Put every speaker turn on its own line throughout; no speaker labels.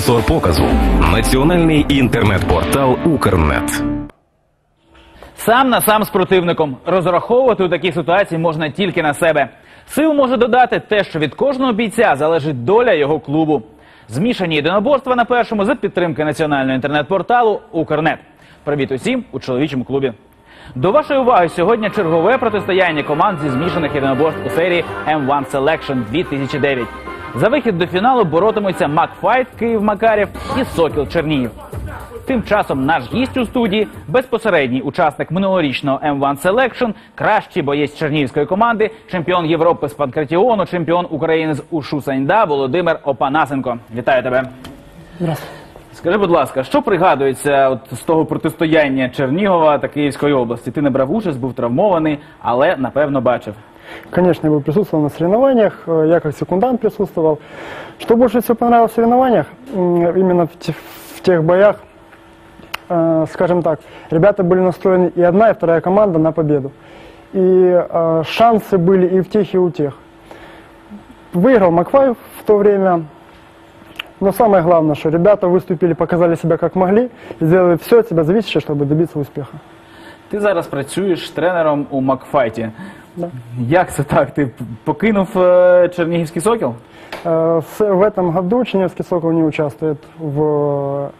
Спонсор показу національний інтернет-портал Укрнет.
Сам на сам з противником розраховувати у такій ситуації можна тільки на себе. Сил може додати те, що від кожного бійця залежить доля його клубу. Змішані єдиноборства на першому за підтримки національного інтернет-порталу Укрнет. Привіт усім у чоловічому клубі. До вашої уваги сьогодні чергове протистояння команд зі змішаних єдиноборств у серії M1 Selection 2009. За вихід до фіналу боротимуться Макфайт Київ Макарів і Сокіл Чернігів. Тим часом наш гість у студії безпосередній учасник минулорічного M1 Selection, кращий боєць чернігівської команди, чемпіон Європи з панкратіону, чемпіон України з Ушу Саньда Володимир Опанасенко. Вітаю тебе.
Здравствуйте.
Скажи, будь ласка, що пригадується от з того протистояння Чернігова та Київської області? Ти не брав участь, був травмований, але напевно бачив.
Конечно, я бы присутствовал на соревнованиях, э, я как секундант присутствовал. Что больше всего понравилось в соревнованиях, именно в те- в тех боях, э, скажем так, ребята были настроены и одна, и вторая команда на победу. И э, шансы были и в тех, и у тех. Выиграл Макфай в то время, но самое главное, что ребята выступили, показали себя как могли, сделали все от себя зависящее, чтобы добиться успеха.
Ти зараз працюєш тренером у Макфайті.
Да.
Як це так? Ти покинув е, Чернігівський сокіл?
Э, с- В этом году Черневский Сокол не участвует в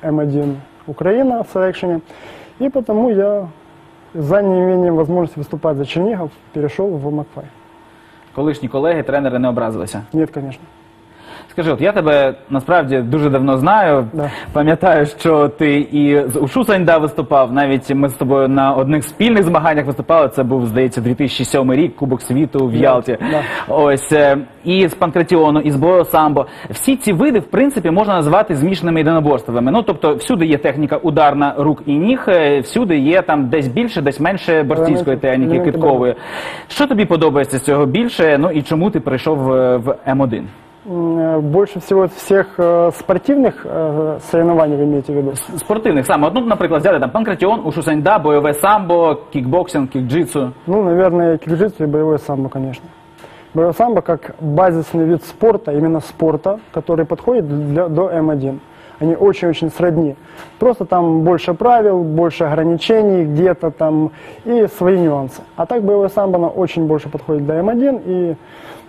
М1 Украина в селекшене, и потому я за неимением возможности выступать за Чернигов перешел в Макфай.
Колишні колеги, тренери не образилися.
Нет, конечно.
Скажи, от я тебе насправді дуже давно знаю.
Да.
Пам'ятаю, що ти і з Ушу Саньда виступав. Навіть ми з тобою на одних спільних змаганнях виступали. Це був, здається, 2007 рік, Кубок світу в Ялті.
да.
Ось е, і з панкратіону, і з бою самбо. Всі ці види, в принципі, можна назвати змішаними єдиноборствами. Ну тобто, всюди є техніка ударна рук і ніг, е, всюди є там десь більше, десь менше борцівської техніки, киткової. Що тобі подобається з цього більше? Ну і чому ти прийшов е, в М1?
М, э, Больше всего из всех э, спортивных э, соревнований вы имеете в виду?
спортивних саме. От, ну, наприклад, взяти там панкратіон, ушусаньда, бойове самбо, кікбоксинг, кікджитсу.
Ну, наверное, кикджитсу и боевое самбо, конечно. Боевое самбо как базисный вид спорта, именно спорта, который подходит для, до М1. Они очень-очень сродни. Просто там больше правил, больше ограничений где-то там и свои нюансы. А так боевое самбо оно очень больше подходит до М1 и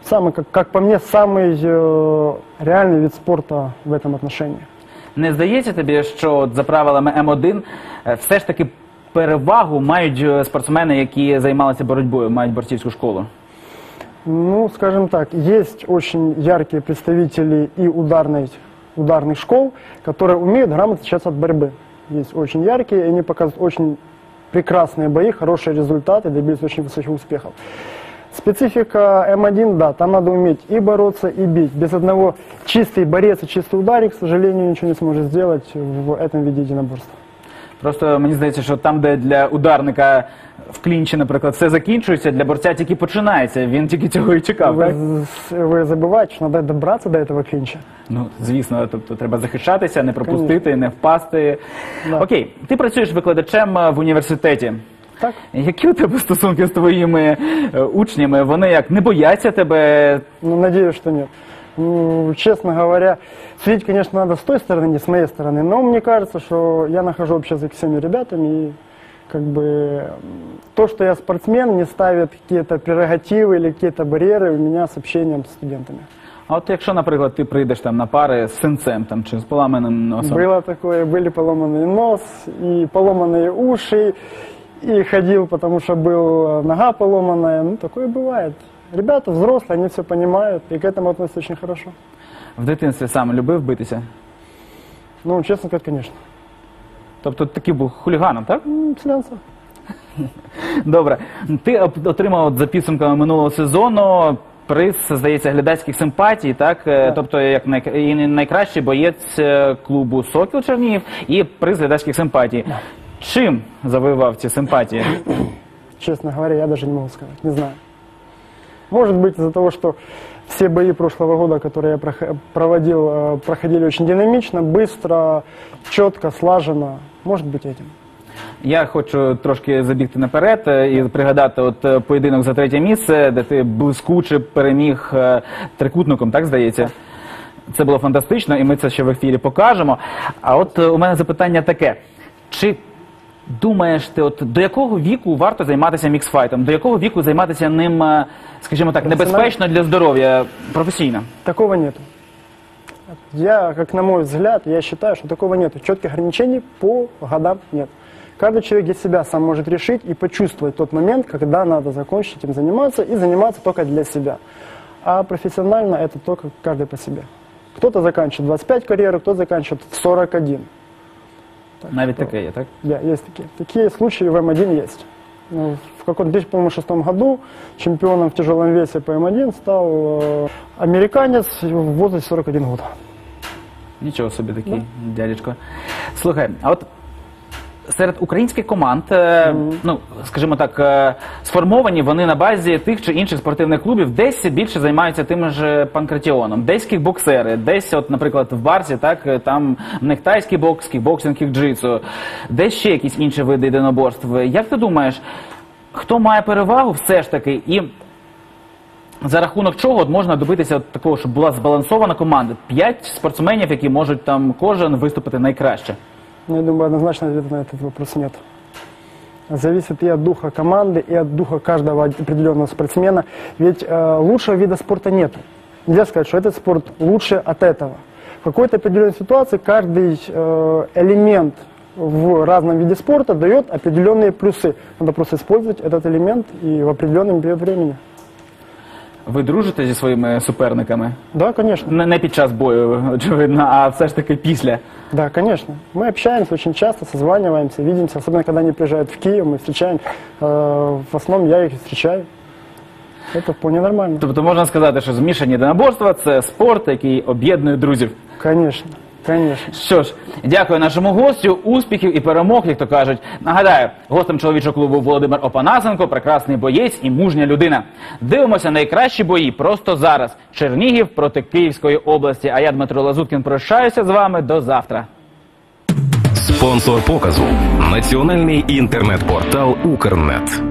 самый, как, как по мне, самый э, реальный вид спорта в этом отношении.
Не здається тобі, що от за правилами М1 е, все ж таки перевагу мають е, спортсмени, які займалися боротьбою, мають борцівську школу?
Ну, скажем так, есть очень яркие представители и ударной, ударных школ, которые умеют грамотно отличаться от борьбы. Есть очень яркие, и они показывают очень прекрасные бои, хорошие результаты, добились очень высоких успехов. Специфика М1, да, там надо уметь и бороться, и бить. Без одного чистый борец и чистый ударик, к сожалению, ничего не сможет сделать в этом виде единоборства.
Просто мені здається, що там, де для ударника в клінчі, наприклад, все закінчується, для борця тільки починається. Він тільки цього і чекав. Так?
Вы, вы забываете, что надо добраться до этого клинча.
Ну, звісно, тобто треба захищатися, не пропустити, не впасти.
Да.
Окей, ти працюєш викладачем е, в університеті.
Так?
Які у тебе стосунки з твоїми е, учнями? Вони як не бояться тебе?
Ну, надеюсь, что нет. Ну, честно говоря, судить, конечно, надо с той стороны, не с моей стороны, но мне кажется, что я нахожу общий язык с всеми ребятами, и как бы м, то, что я спортсмен, не ставит какие-то прерогативы или какие-то барьеры у меня с общением с студентами.
А от якщо, наприклад, ти прийдеш там на пари з синцем там чи з поламаним носом,
Было такое, были поломанный нос и поломанные уши, и ходил, потому что был нога поломанная, ну, такое бывает. Ребята взрослые, они все понимают, и к этому относятся очень хорошо.
в дитинстві сам любив битися?
Ну, честно сказать, конечно.
Тобто такий був хуліганом, так?
М, Слянцев.
Добре. Ти об- отримав от за підсумками минулого сезону приз, здається, глядацьких симпатій, так? Е,
Так.
Тобто як най... і найкращий боєць е, клубу Сокіл Чернігів і приз глядацьких симпатій. Чим завоював ці симпатії?
Честно говоря, я даже не могу сказать, не знаю. Может быть из-за того, что все бои прошлого года, которые я прох- проводил, э, проходили очень динамично, быстро, четко, слаженно. Может быть этим.
Я хочу трошки забігти наперед е, і пригадати от е, поєдинок за третє місце, де ти блискуче переміг е, трикутником, так здається? Це було фантастично, і ми це ще в ефірі покажемо. А от е, у мене запитання таке: чи думаєш ти, от до якого віку варто займатися міксфайтом? До якого віку займатися ним, е, скажімо так, небезпечно для здоров'я професійно?
Такого нету. Я, как на мой взгляд, я считаю, что такого нету. Четких ограничений по годам нет. Каждый человек для себя сам может решить и почувствовать тот момент, когда надо закончить этим заниматься и заниматься только для себя. А профессионально это только каждый по себе. Кто-то заканчивает 25 карьеры, кто-то заканчивает в 41.
Навіть таке є, так?
Да, есть такие. Такие случаи в М1 есть. Ну, В каком-то 2006 году чемпионом в тяжелом весе по М1 стал э, американец в возрасте 41 год.
Нічого собі такий дядечко. Слухай, а от серед українських команд, е, ну скажімо так, е, сформовані вони на базі тих чи інших спортивних клубів, десь більше займаються тим же панкратіоном, десь кікбоксери, десь, от, наприклад, в барсі, так е, там в них тайський бокс, кікбоксинг, кікджитсу, десь ще якісь інші види єдиноборств. Як ти думаєш, хто має перевагу все ж таки і за рахунок чого от можна добитися от такого, щоб була збалансована команда? П'ять спортсменів, які можуть там кожен виступити найкраще.
Ну, я думаю, однозначно ответа на этот вопрос нет. Зависит и от духа команды, и от духа каждого определенного спортсмена. Ведь э, лучшего вида спорта нет. Нельзя сказать, что этот спорт лучше от этого. В какой-то определенной ситуации каждый э, элемент в разном виде спорта дает определенные плюсы. Надо просто использовать этот элемент и в определенный период времени.
Ви дружите зі своїми суперниками?
Да, конечно.
Не, не під час бою, очевидно, а все ж таки після.
Да, конечно. Мы общаемся очень часто, созваниваемся, видимся, особенно когда они приезжают в Киев, мы встречаем. Э, в основном я их встречаю. Это вполне нормально.
Тобто можна сказати, що змішані єдиноборства – це спорт, який об'єднує друзів.
Конечно, конечно.
Що ж, дякую нашому гостю, успіхів і перемог, як то кажуть. Нагадаю, гостем чоловічого клубу Володимир Опанасенко, прекрасний боєць і мужня людина. Дивимося найкращі бої просто зараз. Чернігів проти Київської області. А я Дмитро Лазуткін прощаюся з вами до завтра.
Спонсор показу національний інтернет-портал Укрнет.